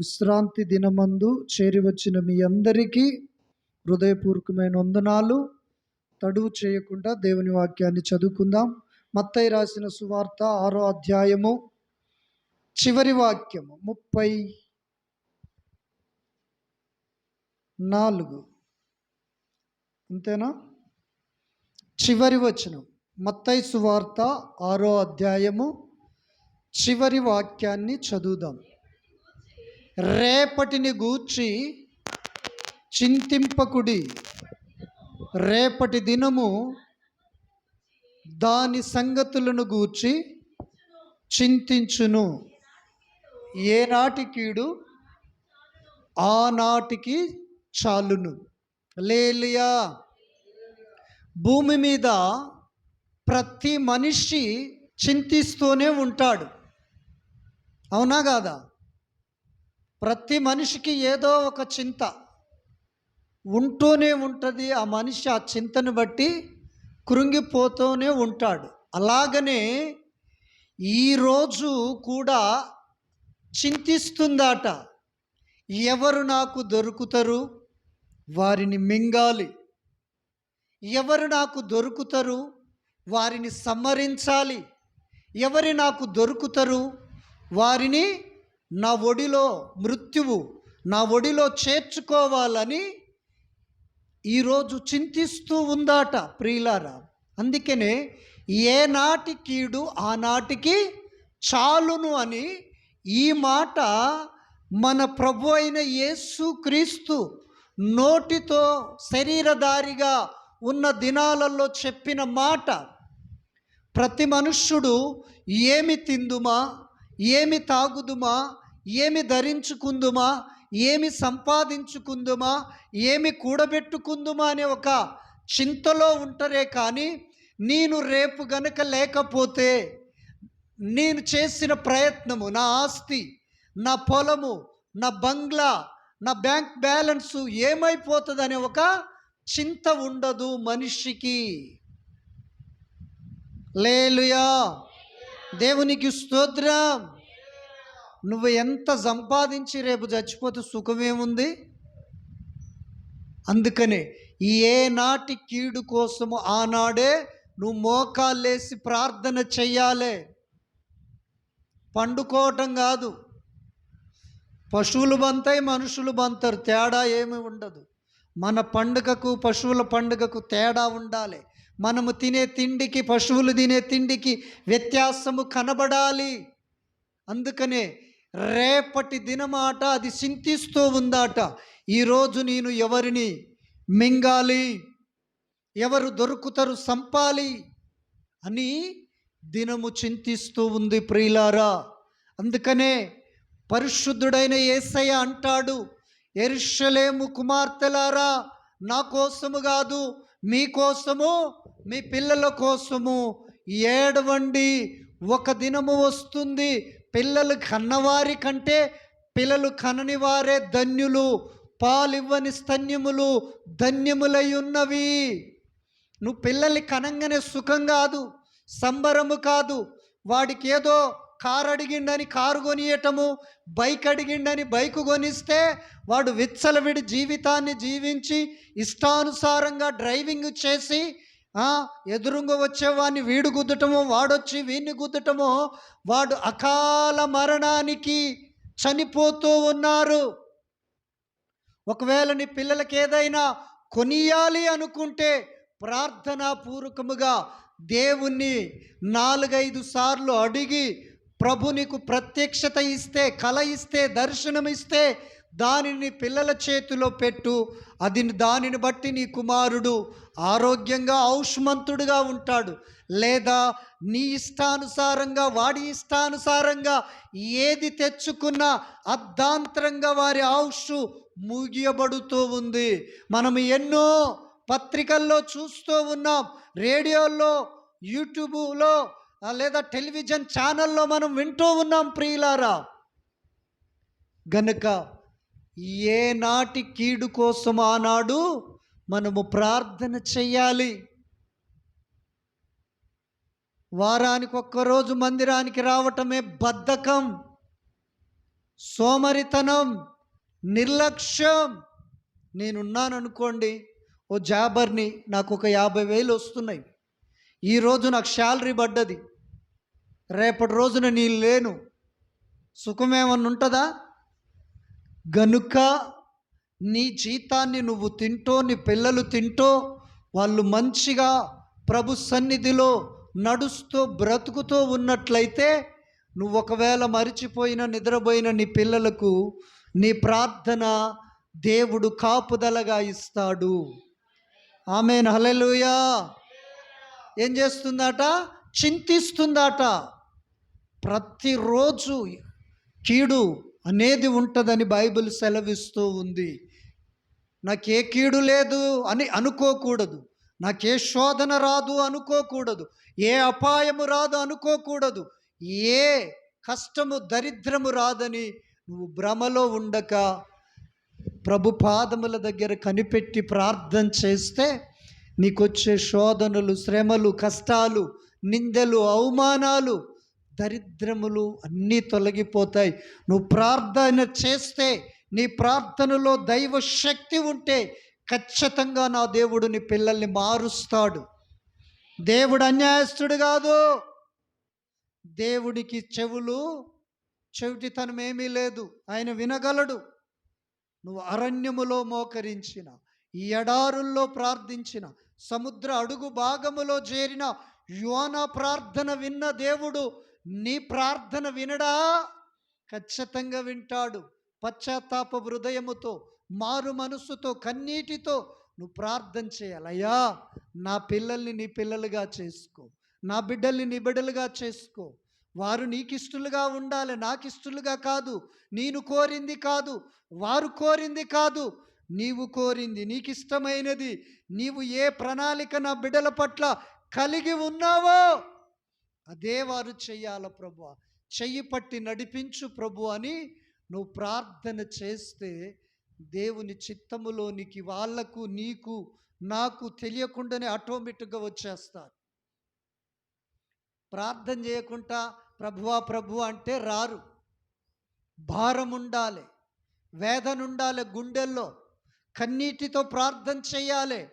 విశ్రాంతి దినమందు చేరివచ్చిన మీ అందరికీ హృదయపూర్వకమైన వందనాలు. తడువు చేయకుండా దేవుని వాక్యాన్ని చదువుకుందాం. మత్తయి రాసిన సువార్త ఆరో అధ్యాయము చివరి వాక్యము ముప్పై నాలుగు. అంతేనా? చివరి వచనం మత్తయి సువార్త ఆరో అధ్యాయము చివరి వాక్యాన్ని చదువుదాం. రేపటిని గూర్చి చింతింపకుడి. రేపటి దినము దాని సంగతులను గూర్చి చింతించును. ఏనాటి కీడు ఆనాటికి చాలును. లేలియా! భూమి మీద ప్రతి మనిషి చింతిస్తూనే ఉంటాడు. అవునా కాదా? ప్రతి మనిషికి ఏదో ఒక చింత ఉంటూనే ఉంటుంది. ఆ మనిషి ఆ చింతను బట్టి కృంగిపోతూనే ఉంటాడు. అలాగనే ఈరోజు కూడా చింతిస్తుందాట. ఎవరు నాకు దొరుకుతారు? వారిని మింగాలి. ఎవరు నాకు దొరుకుతారు? వారిని సంహరించాలి. ఎవరి నాకు దొరుకుతారు? వారిని నా ఒడిలో మృత్యువు నా ఒడిలో చేర్చుకోవాలని ఈరోజు చింతిస్తూ ఉందాట ప్రియులారా. అందుకనే ఏనాటి కీడు ఆనాటికి చాలును అని ఈ మాట మన ప్రభు అయిన యేసు క్రీస్తు నోటితో శరీరధారిగా ఉన్న దినాలలో చెప్పిన మాట ప్రతి మనుష్యుడు ఏమి తిందుమా? ఏమి తాగుదుమా? ఏమి ధరించుకుందుమా? ఏమి సంపాదించుకుందుమా? ఏమి కూడబెట్టుకుందుమా అనే ఒక చింతలో ఉంటారే కానీ నేను రేపు గనక లేకపోతే నేను చేసిన ప్రయత్నము నా ఆస్తి నా పొలము నా బంగ్లా నా బ్యాంక్ బ్యాలెన్సు ఏమైపోతుందనే ఒక చింత ఉండదు మనిషికి. లేలుయా! దేవునికి స్తోత్రం. నువ్వు ఎంత సంపాదించి రేపు చచ్చిపోతే సుఖమేముంది? అందుకనే ఏ నాటి కీడు కోసము ఆనాడే నువ్వు మోకాళ్ళేసి ప్రార్థన చెయ్యాలే. పండుకోవటం కాదు. పశువులు బంతాయి మనుషులు బంతారు తేడా ఏమి ఉండదు. మన పండుగకు పశువుల పండుగకు తేడా ఉండాలి. మనము తినే తిండికి పశువులు తినే తిండికి వ్యత్యాసము కనబడాలి. అందుకనే రేపటి దినమాట అది చింతిస్తూ ఉందాట. ఈరోజు నేను ఎవరిని మింగాలి? ఎవరు దొరుకుతారు సంపాలి? అని దినము చింతిస్తూ ఉంది ప్రియులారా. అందుకనే పరిశుద్ధుడైన ఏసయ్య అంటాడు ఎరుషలేము కుమార్తెలారా నా కోసము కాదు మీ కోసము మీ పిల్లల కోసము. ఏడవండి ఒక దినము వస్తుంది పిల్లలు కన్నవారి కంటే పిల్లలు కనని వారే ధన్యులు. పాలివ్వని స్తన్యములు ధన్యములై ఉన్నవి. నువ్వు పిల్లల్ని కనంగానే సుఖం కాదు సంబరము కాదు. వాడికి ఏదో కారు అడిగిండని కారు కొనియటము బైక్ అడిగిండని బైక్ కొనిస్తే వాడు విచ్చలవిడి జీవితాన్ని జీవించి ఇష్టానుసారంగా డ్రైవింగ్ చేసి ఎదురుగా వచ్చేవాడిని వీడు గుద్దటమో వాడొచ్చి వీడిని గుద్దటమో వాడు అకాల మరణానికి చనిపోతూ ఉన్నారు. ఒకవేళ నీ పిల్లలకి ఏదైనా కొనియాలి అనుకుంటే ప్రార్థనాపూర్వకముగా దేవుణ్ణి నాలుగైదు సార్లు అడిగి ప్రభు నీకు ప్రత్యక్షత ఇస్తే కళ ఇస్తే దర్శనం ఇస్తే దానిని పిల్లల చేతిలో పెట్టు. అది దానిని బట్టి నీ కుమారుడు ఆరోగ్యంగా ఔష్మంతుడుగా ఉంటాడు. లేదా నీ ఇష్టానుసారంగా వాడి ఇష్టానుసారంగా ఏది తెచ్చుకున్నా అర్ధాంతరంగా వారి ఆయుష్ ముగియబడుతూ ఉంది. మనం ఎన్నో పత్రికల్లో చూస్తూ ఉన్నాం. రేడియోల్లో యూట్యూబ్లో లేదా టెలివిజన్ ఛానల్లో మనం వింటూ ఉన్నాం ప్రియులారా. గనుక ఏనాటి కీడు కోసం ఆనాడు మనము ప్రార్థన చెయ్యాలి. వారానికి ఒక్కరోజు మందిరానికి రావటమే బద్ధకం సోమరితనం నిర్లక్ష్యం. నేనున్నాను అనుకోండి ఓ జాబర్ని నాకు ఒక యాభై వేలు వస్తున్నాయి. ఈరోజు నాకు శాలరీ పడ్డది. రేపటి రోజున నీ లేను. సుఖమేమన్నా ఉంటుందా గనుక నీ జీతాన్ని నువ్వు తింటో నీ పిల్లలు తింటో వాళ్ళు మంచిగా ప్రభు సన్నిధిలో నడుస్తూ బ్రతుకుతూ ఉన్నట్లయితే నువ్వు ఒకవేళ మరిచిపోయిన నిద్రపోయిన నీ పిల్లలకు నీ ప్రార్థన దేవుడు కాపుదలగా ఇస్తాడు. ఆమె హలెలుయా ఏం చేస్తుందట? చింతిస్తుందట. ప్రతిరోజు కీడు అనేది ఉంటుందని బైబిల్ సెలవిస్తూ ఉంది. నాకే కీడు లేదు అని అనుకోకూడదు. నాకే శోధన రాదు అనుకోకూడదు. ఏ అపాయము రాదు అనుకోకూడదు. ఏ కష్టము దరిద్రము రాదని నువ్వు భ్రమలో ఉండక ప్రభు పాదముల దగ్గర కనిపెట్టి ప్రార్థన చేస్తే నీకొచ్చే శోధనలు శ్రమలు కష్టాలు నిందలు అవమానాలు దరిద్రములు అన్నీ తొలగిపోతాయి. నువ్వు ప్రార్థన చేస్తే నీ ప్రార్థనలో దైవ శక్తి ఉంటే ఖచ్చితంగా నా దేవుడు నీ పిల్లల్ని మారుస్తాడు. దేవుడు అన్యాయస్తుడు కాదు. దేవుడికి చెవులు చెవిటితనం ఏమీ లేదు. ఆయన వినగలడు. నువ్వు అరణ్యములో మోకరించిన ఈ ఎడారుల్లో ప్రార్థించిన సముద్ర అడుగు భాగములో చేరిన యోన ప్రార్థన విన్న దేవుడు నీ ప్రార్థన వినడా? ఖచ్చితంగా వింటాడు. పశ్చాత్తాప హృదయముతో మారు మనస్సుతో కన్నీటితో నువ్వు ప్రార్థన చేయాలి. అయ్యా నా పిల్లల్ని నీ పిల్లలుగా చేసుకో. నా బిడ్డల్ని నీ బిడ్డలుగా చేసుకో. వారు నీకిష్టలుగా ఉండాలి. నాకిష్టలుగా కాదు. నేను కోరింది కాదు. వారు కోరింది కాదు. నీవు కోరింది నీకు ఇష్టమైనది నీవు ఏ ప్రణాళిక నా బిడ్డల పట్ల కలిగి ఉన్నావో అదే వారు చెయ్యాల ప్రభు చెయ్యి పట్టి నడిపించు ప్రభు అని నువ్వు ప్రార్థన చేస్తే దేవుని చిత్తములోనికి వాళ్ళకు నీకు నాకు తెలియకుండానే ఆటోమేటిక్గా వచ్చేస్తారు. ప్రార్థన చేయకుండా ప్రభువా ప్రభు అంటే రారు. భారం ఉండాలి. వేదన ఉండాలి గుండెల్లో. కన్నీటితో ప్రార్థన చేయాలి.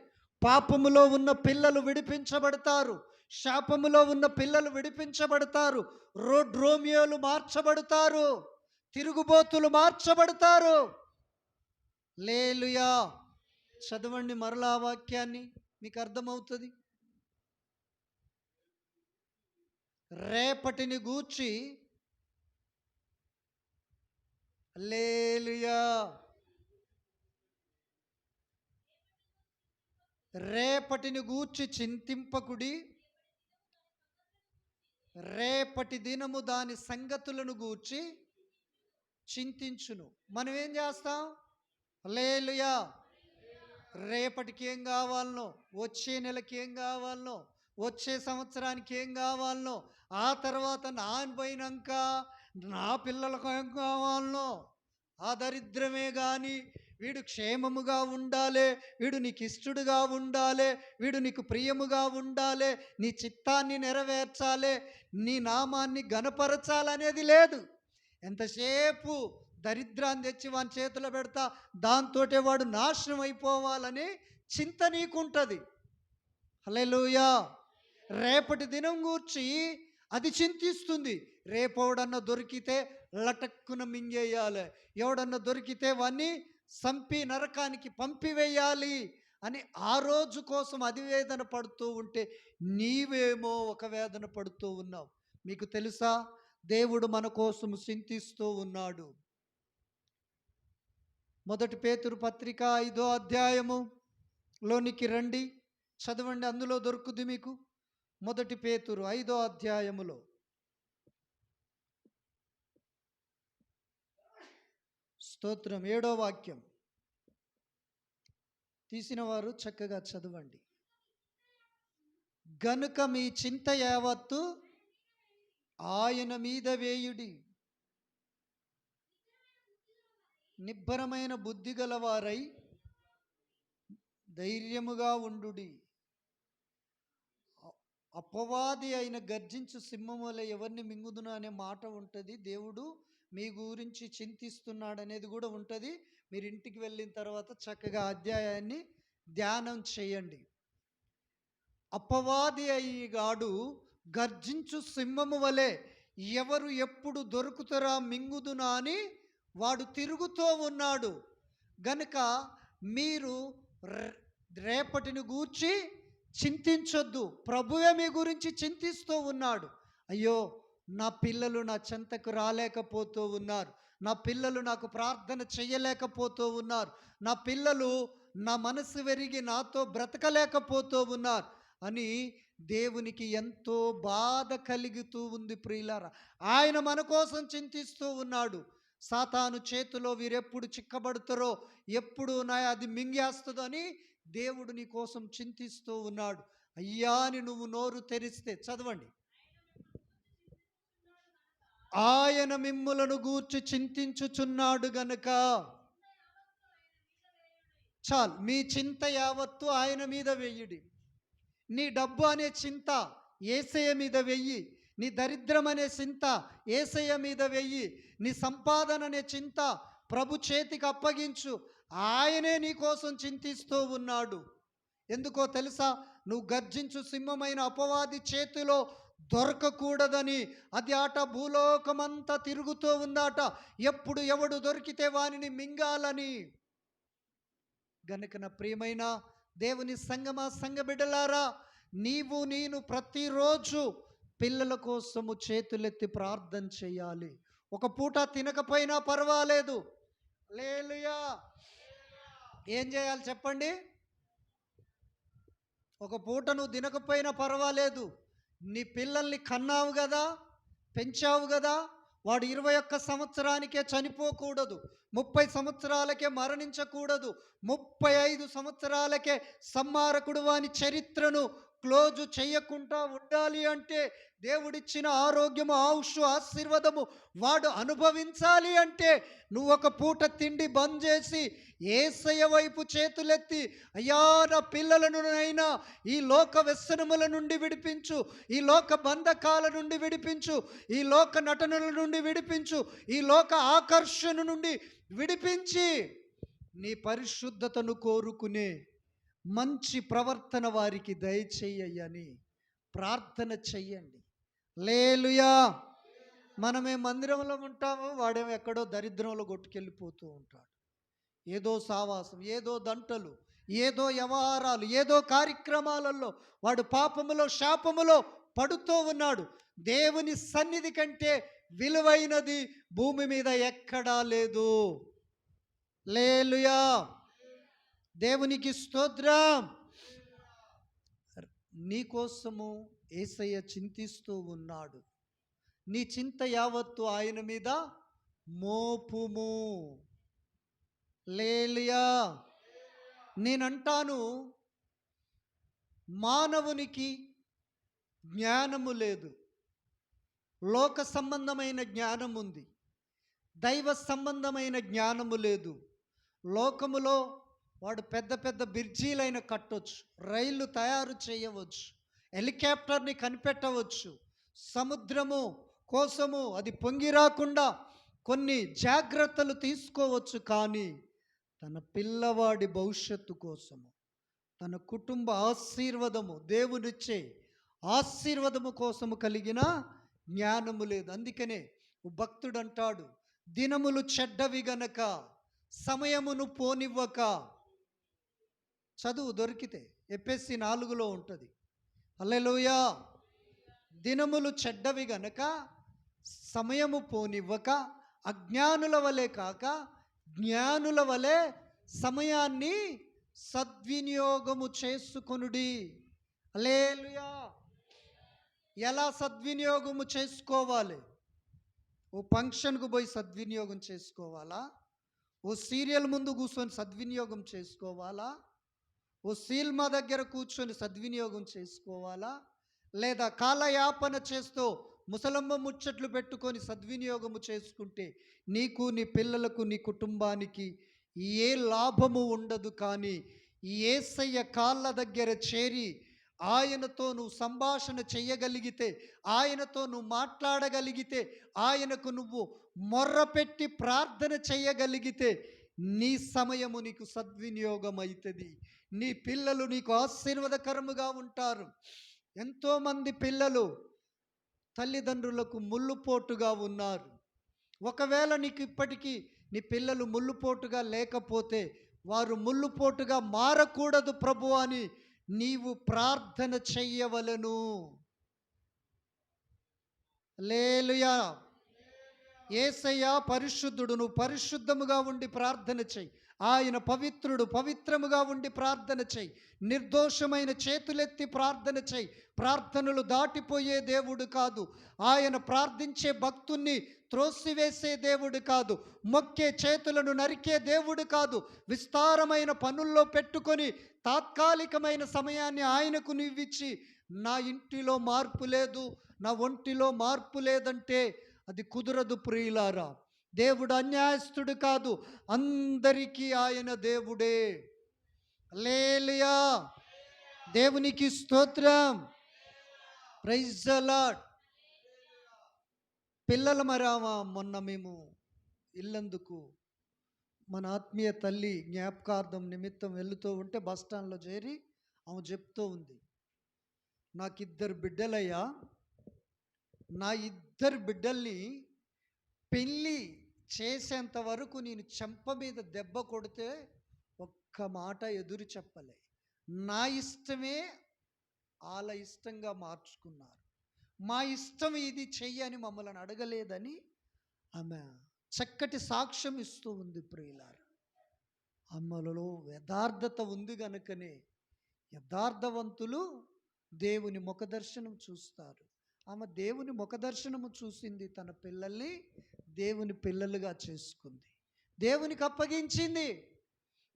పాపములో ఉన్న పిల్లలు విడిపించబడతారు. శాపములో ఉన్న పిల్లలు విడిపించబడతారు. రోడ్ రోమియోలు మార్చబడతారు. తిరుగుబోతులు మార్చబడతారు. లేలుయా. చదవండి మరలా వాక్యాన్ని. మీకు అర్థమవుతుంది? రేపటిని గూర్చి లేలుయా. రేపటిని గూర్చి చింతింపకుడి రేపటి దినము దాని సంగతులను గూర్చి చింతించును. మనం ఏం చేస్తాం? లేలుయా రేపటికి ఏం కావాలనో వచ్చే నెలకి ఏం కావాలనో వచ్చే సంవత్సరానికి ఏం కావాలనో ఆ తర్వాత నానిపోయినాక నా పిల్లలకు ఏం కావాలనో ఆ దరిద్రమే కానీ వీడు క్షేమముగా ఉండాలి వీడు నీకు ఇష్టడుగా ఉండాలి వీడు నీకు ప్రియముగా ఉండాలి నీ చిత్తాన్ని నెరవేర్చాలి నీ నామాన్ని గనపరచాలనేది లేదు. ఎంతసేపు దరిద్రాన్ని తెచ్చి వాని చేతిలో పెడతా దాంతోటే వాడు నాశనం అయిపోవాలని చింత నీకుంటుంది. హల్లెలూయా! రేపటి దినం గూర్చి అది చింతిస్తుంది. రేపోడన్నా దొరికితే లటక్కున మింగేయాలి. ఎవడన్నా దొరికితే వాన్ని సంపి నరకానికి పంపివేయాలి అని ఆ రోజు కోసం అధివేదన పడుతూ ఉంటే నీవేమో ఒక వేదన పడుతూ ఉన్నావు. మీకు తెలుసా? దేవుడు మన కోసం చింతిస్తూ ఉన్నాడు. మొదటి పేతురు పత్రిక ఐదో అధ్యాయము లోనికి రండి. చదవండి అందులో దొరుకుద్ది మీకు. మొదటి పేతురు ఐదో అధ్యాయములో. స్తోత్రం. ఏడో వాక్యం. తీసిన వారు చక్కగా చదవండి. గనుక మీ చింత యావత్తు ఆయన మీద వేయుడి. నిబ్బరమైన బుద్ధి గలవారై ధైర్యముగా ఉండుడి. అపవాది అయిన గర్జించు సింహముల ఎవరిని మింగుదును అనే మాట ఉంటుంది. దేవుడు మీ గురించి చింతిస్తున్నాడు అనేది కూడా ఉంటుంది. మీరు ఇంటికి వెళ్ళిన తర్వాత చక్కగా అధ్యాయాన్ని ధ్యానం చేయండి. అపవాది అయ్యిగాడు గర్జించు సింహము వలె ఎవరు ఎప్పుడు దొరుకుతారా మింగుదునా అని వాడు తిరుగుతూ ఉన్నాడు. గనుక మీరు రేపటిని గూర్చి చింతించొద్దు. ప్రభువే మీ గురించి చింతిస్తూ ఉన్నాడు. అయ్యో నా పిల్లలు నా చెంతకు రాలేకపోతూ ఉన్నారు. నా పిల్లలు నాకు ప్రార్థన చేయలేకపోతూ ఉన్నారు. నా పిల్లలు నా మనసు వెరిగి నాతో బ్రతకలేకపోతూ ఉన్నారు అని దేవునికి ఎంతో బాధ కలుగుతూ ఉంది ప్రియులారా. ఆయన మన కోసం చింతిస్తూ ఉన్నాడు. సాతాను చేతిలో వీరెప్పుడు చిక్కబడతారో ఎప్పుడు నా అది మింగేస్తుందో అని దేవుడు నీ కోసం చింతిస్తూ ఉన్నాడు. అయ్యా అని నువ్వు నోరు తెరిస్తే చదవండి. ఆయన మిమ్ములను గూర్చి చింతించుచున్నాడు గనుక. చాలు మీ చింత యావత్తు ఆయన మీద వెయ్యిడి నీ డబ్బు అనే చింత ఏసయ మీద వెయ్యి నీ దరిద్రం అనే చింత ఏసయ మీద వెయ్యి నీ సంపాదన అనే చింత ప్రభు చేతికి అప్పగించు. ఆయనే నీ కోసం చింతిస్తూ ఉన్నాడు. ఎందుకో తెలుసా? నువ్వు గర్జించు సింహమైన అపవాది చేతిలో దొరకకూడదని అది ఆట భూలోకమంతా తిరుగుతూ ఉందాట. ఎప్పుడు ఎవడు దొరికితే వానిని మింగాలని. గనుక నా ప్రియమైన దేవుని సంగమా సంగబిడ్డలారా నీవు నేను ప్రతిరోజు పిల్లల కోసము చేతులెత్తి ప్రార్థన చేయాలి. ఒక పూట తినకపోయినా పర్వాలేదు. లేలుయా ఏం చేయాలి చెప్పండి? ఒక పూట నువ్వు తినకపోయినా పర్వాలేదు. నీ పిల్లల్ని కన్నావు కదా పెంచావు కదా వాడు ఇరవై ఒక్క సంవత్సరానికే చనిపోకూడదు ముప్పై సంవత్సరాలకే మరణించకూడదు ముప్పై ఐదు సంవత్సరాలకే సంహారకుడు వాని చరిత్రను క్లోజు చేయకుండా ఉండాలి అంటే దేవుడిచ్చిన ఆరోగ్యము ఆయుష్ ఆశీర్వాదము వాడు అనుభవించాలి అంటే నువ్వు ఒక పూట తిండి బంద్ చేసి ఏసయ వైపు చేతులెత్తి అయ్యా నా పిల్లలను అయినా ఈ లోక వ్యసనముల నుండి విడిపించు ఈ లోక బంధకాల నుండి విడిపించు ఈ లోక నటనల నుండి విడిపించు ఈ లోక ఆకర్షణ నుండి విడిపించి నీ పరిశుద్ధతను కోరుకునే మంచి ప్రవర్తన వారికి దయచేయని ప్రార్థన చెయ్యండి. లేలుయా! మనమే మందిరంలో ఉంటాము వాడేమో ఎక్కడో దరిద్రంలో కొట్టుకెళ్ళిపోతూ ఉంటాడు. ఏదో సావాసం ఏదో దంటలు ఏదో వ్యవహారాలు ఏదో కార్యక్రమాలలో వాడు పాపములో శాపములో పడుతూ ఉన్నాడు. దేవుని సన్నిధి కంటే విలువైనది భూమి మీద ఎక్కడా లేదు. లేలుయా! దేవునికి స్తోత్రం. నీకోసము ఏసయ్య చింతిస్తూ ఉన్నాడు. నీ చింత యావత్తు ఆయన మీద మోపుము. లేలియా. నేనంటాను మానవునికి జ్ఞానము లేదు. లోక సంబంధమైన జ్ఞానం ఉంది దైవ సంబంధమైన జ్ఞానము లేదు. లోకములో వాడు పెద్ద పెద్ద బిర్జీలైన కట్టొచ్చు రైళ్ళు తయారు చేయవచ్చు హెలికాప్టర్ని కనిపెట్టవచ్చు. సముద్రము కోసము అది పొంగి రాకుండా కొన్ని జాగ్రత్తలు తీసుకోవచ్చు కానీ తన పిల్లవాడి భవిష్యత్తు కోసము తన కుటుంబ ఆశీర్వదము దేవునిచ్చే ఆశీర్వాదము కోసము కలిగిన జ్ఞానము లేదు. అందుకనే భక్తుడంటాడు భక్తుడు అంటాడు దినములు చెడ్డవి గనక సమయమును పోనివ్వక చదువు దొరికితే ఎపిఎస్సి నాలుగులో ఉంటుంది. అల్లెలుయా దినములు చెడ్డవి గనక సమయము పోనివ్వక అజ్ఞానుల వలె కాక జ్ఞానుల వలె సమయాన్ని సద్వినియోగము చేసుకొనుడి. అలేలుయా ఎలా సద్వినియోగము చేసుకోవాలి? ఓ ఫంక్షన్కు పోయి సద్వినియోగం చేసుకోవాలా? ఓ సీరియల్ ముందు కూర్చొని సద్వినియోగం చేసుకోవాలా? ఓ సీల్మా దగ్గర కూర్చొని సద్వినియోగం చేసుకోవాలా? లేదా కాలయాపన చేస్తూ ముసలమ్మ ముచ్చట్లు పెట్టుకొని సద్వినియోగము చేసుకుంటే నీకు నీ పిల్లలకు నీ కుటుంబానికి ఏ లాభము ఉండదు కానీ ఏసయ్య కాళ్ళ దగ్గర చేరి ఆయనతో నువ్వు సంభాషణ చేయగలిగితే ఆయనతో నువ్వు మాట్లాడగలిగితే ఆయనకు నువ్వు మొర్రపెట్టి ప్రార్థన చేయగలిగితే నీ సమయము నీకు సద్వినియోగం అవుతుంది నీ పిల్లలు నీకు ఆశీర్వాదకరముగా ఉంటారు. ఎంతోమంది పిల్లలు తల్లిదండ్రులకు ముళ్ళుపోటుగా ఉన్నారు. ఒకవేళ నీకు ఇప్పటికీ నీ పిల్లలు ముళ్ళుపోటుగా లేకపోతే వారు ముళ్ళుపోటుగా మారకూడదు ప్రభు అని నీవు ప్రార్థన చెయ్యవలను. లేలుయా ఏసయ్య పరిశుద్ధుడు నువ్వు పరిశుద్ధముగా ఉండి ప్రార్థన చెయ్యి ఆయన పవిత్రుడు పవిత్రముగా ఉండి ప్రార్థన చెయ్యి నిర్దోషమైన చేతులెత్తి ప్రార్థన చెయ్యి ప్రార్థనలు దాటిపోయే దేవుడు కాదు. ఆయన ప్రార్థించే భక్తుణ్ణి త్రోసివేసే దేవుడు కాదు. మొక్కే చేతులను నరికే దేవుడు కాదు. విస్తారమైన పనుల్లో పెట్టుకొని తాత్కాలికమైన సమయాన్ని ఆయనకు నువ్విచ్చి నా ఇంటిలో మార్పు లేదు నా ఒంటిలో మార్పు లేదంటే అది కుదరదు ప్రియులారా. దేవుడు అన్యాయస్తుడు కాదు. అందరికీ ఆయన దేవుడే. లేలియా దేవునికి స్తోత్రం. ప్రైజ్ లాడ్ పిల్లల మరామా మొన్న మేము ఇల్లందుకు. మన ఆత్మీయ తల్లి జ్ఞాపకార్థం నిమిత్తం వెళుతూ ఉంటే బస్ స్టాండ్లో చేరి ఆమె చెప్తూ ఉంది. నాకు ఇద్దరు బిడ్డలయ్యా. నా ఇద్దరు ఇద్దరు బిడ్డల్ని పెళ్ళి చేసేంత వరకు నేను చెంప మీద దెబ్బ కొడితే ఒక్క మాట ఎదురు చెప్పలే. నా ఇష్టమే వాళ్ళ ఇష్టంగా మార్చుకున్నారు. మా ఇష్టం ఇది చెయ్యని మమ్మల్ని అడగలేదని ఆమె చక్కటి సాక్ష్యం ఇస్తూ ఉంది ప్రియులారు. అమ్మలలో యథార్థత ఉంది గనుకనే యథార్థవంతులు దేవుని ముఖదర్శనం చూస్తారు. ఆమె దేవుని ముఖదర్శనము చూసింది. తన పిల్లల్ని దేవుని పిల్లలుగా చేసుకుంది. దేవునికి అప్పగించింది.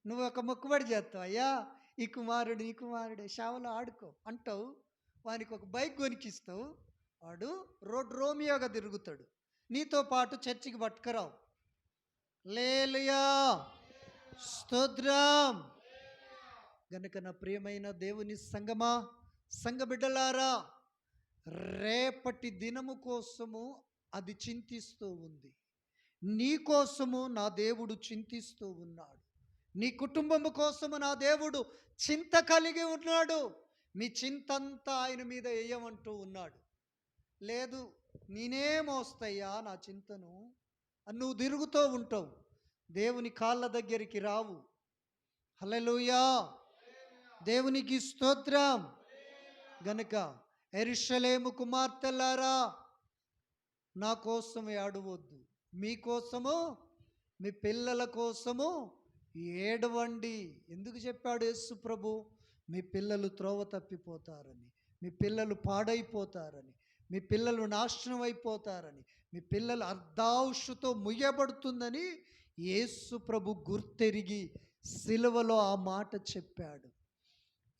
నువ్వు ఒక మొక్కుబడి చేస్తావు. అయ్యా ఈ కుమారుడు ఈ కుమారుడే షావలో ఆడుకో అంటావు. వానికి ఒక బైక్ కొనికిస్తావు. వాడు రోడ్ రోమియోగా తిరుగుతాడు. నీతో పాటు చర్చికి పట్టుకురావు. లేలుయా! స్తోత్రం! గనుక నా ప్రియమైన దేవుని సంగమా సంగబిడ్డలారా బిడ్డలారా రేపటి దినము కోసము అది చింతిస్తూ ఉంది. నీ కోసము నా దేవుడు చింతిస్తూ ఉన్నాడు. నీ కుటుంబము కోసము నా దేవుడు చింత కలిగి ఉన్నాడు. మీ చింతంతా ఆయన మీద వేయమంటూ ఉన్నాడు. లేదు నేనే మోస్తయ్యా నా చింతను. నువ్వు తిరుగుతూ ఉంటావు. దేవుని కాళ్ళ దగ్గరికి రావు. హలలుయా దేవునికి స్తోత్రం. గనుక ఎరుషలేము కుమార్తెలారా నా కోసం ఏడవద్దు మీకోసము మీ పిల్లల కోసము ఏడవండి. ఎందుకు చెప్పాడు యేసు ప్రభు? మీ పిల్లలు త్రోవ తప్పిపోతారని మీ పిల్లలు పాడైపోతారని మీ పిల్లలు నాశనం అయిపోతారని మీ పిల్లలు అర్ధాంశతో ముయ్యబడుతుందని యేసు ప్రభు గుర్తెరిగి సిలువలో ఆ మాట చెప్పాడు.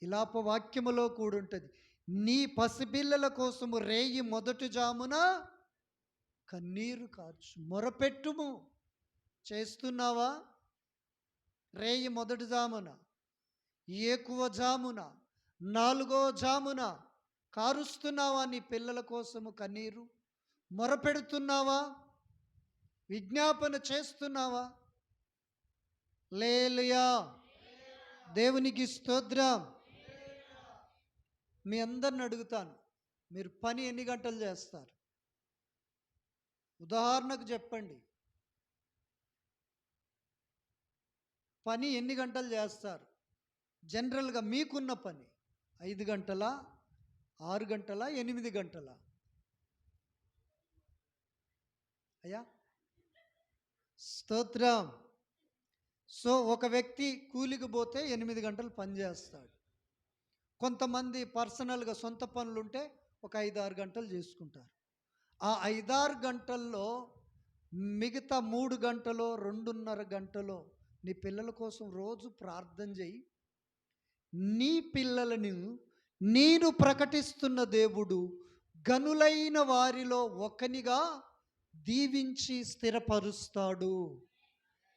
ఇలాప వాక్యములో కూడా ఉంటుంది నీ పసిపిల్లల కోసము రేయి మొదటి జామున కన్నీరు కార్చు మొరపెట్టుము చేస్తున్నావా? రేయి మొదటి జామున ఏకువ జామున నాలుగో జామున కారుస్తున్నావా నీ పిల్లల కోసము కన్నీరు? మొరపెడుతున్నావా? విజ్ఞాపన చేస్తున్నావా? లేలుయా. దేవునికి స్తోత్రం. మీ అందరిని అడుగుతాను మీరు పని ఎన్ని గంటలు చేస్తారు? ఉదాహరణకు చెప్పండి. పని ఎన్ని గంటలు చేస్తారు? జనరల్గా మీకున్న పని ఐదు గంటల ఆరు గంటల ఎనిమిది గంటల. అయ్యా! స్తోత్రం. సో ఒక వ్యక్తి కూలికి పోతే ఎనిమిది గంటలు పనిచేస్తాడు కొంతమంది పర్సనల్గా సొంత పనులు ఉంటే ఒక ఐదారు గంటలు చేసుకుంటారు. ఆ ఐదారు గంటల్లో మిగతా మూడు గంటలో రెండున్నర గంటలో నీ పిల్లల కోసం రోజు ప్రార్థన చేయి. నీ పిల్లలను నేను ప్రకటిస్తున్న దేవుడు గనులైన వారిలో ఒకనిగా దీవించి స్థిరపరుస్తాడు.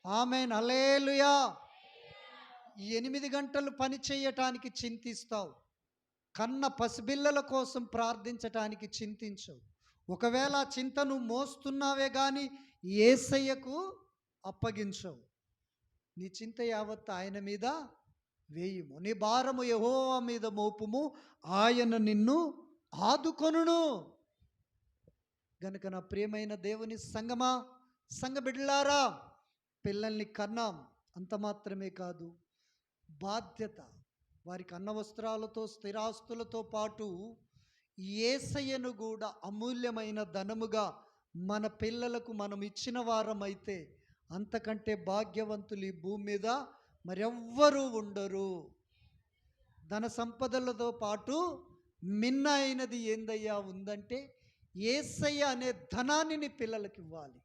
ఆమె నలేలుయా ఎనిమిది గంటలు పని చేయటానికి చింతిస్తావు. కన్న పసిబిల్లల కోసం ప్రార్థించటానికి చింతించవు. ఒకవేళ చింతను మోస్తున్నావే కానీ ఏసయ్యకు అప్పగించవు. నీ చింత యావత్ ఆయన మీద వేయుము. నీ భారము యహోవా మీద మోపుము. ఆయన నిన్ను ఆదుకొనును. గనుక నా ప్రియమైన దేవుని సంగమా సంగబిడ్లారా పిల్లల్ని కన్నాం. అంత మాత్రమే కాదు. బాధ్యత. వారికి అన్న వస్త్రాలతో స్థిరాస్తులతో పాటు ఏసయ్యను కూడా అమూల్యమైన ధనముగా మన పిల్లలకు మనం ఇచ్చిన వారమైతే అంతకంటే భాగ్యవంతులు ఈ భూమి మీద మరెవ్వరూ ఉండరు. ధన సంపదలతో పాటు మిన్న అయినది ఏందయ్యా? ఉందంటే ఏసయ్య అనే ధనాన్ని నీ పిల్లలకి ఇవ్వాలి.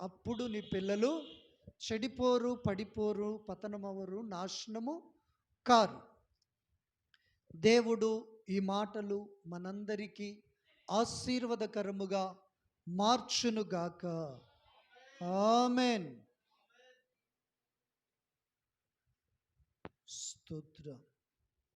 అప్పుడు నీ పిల్లలు చెడిపోరు పడిపోరు పతనమవరు నాశనము కారు. దేవుడు ఈ మాటలు మనందరికీ ఆశీర్వదకరముగా మార్చునుగాక ఆమెన్. స్తోత్రం.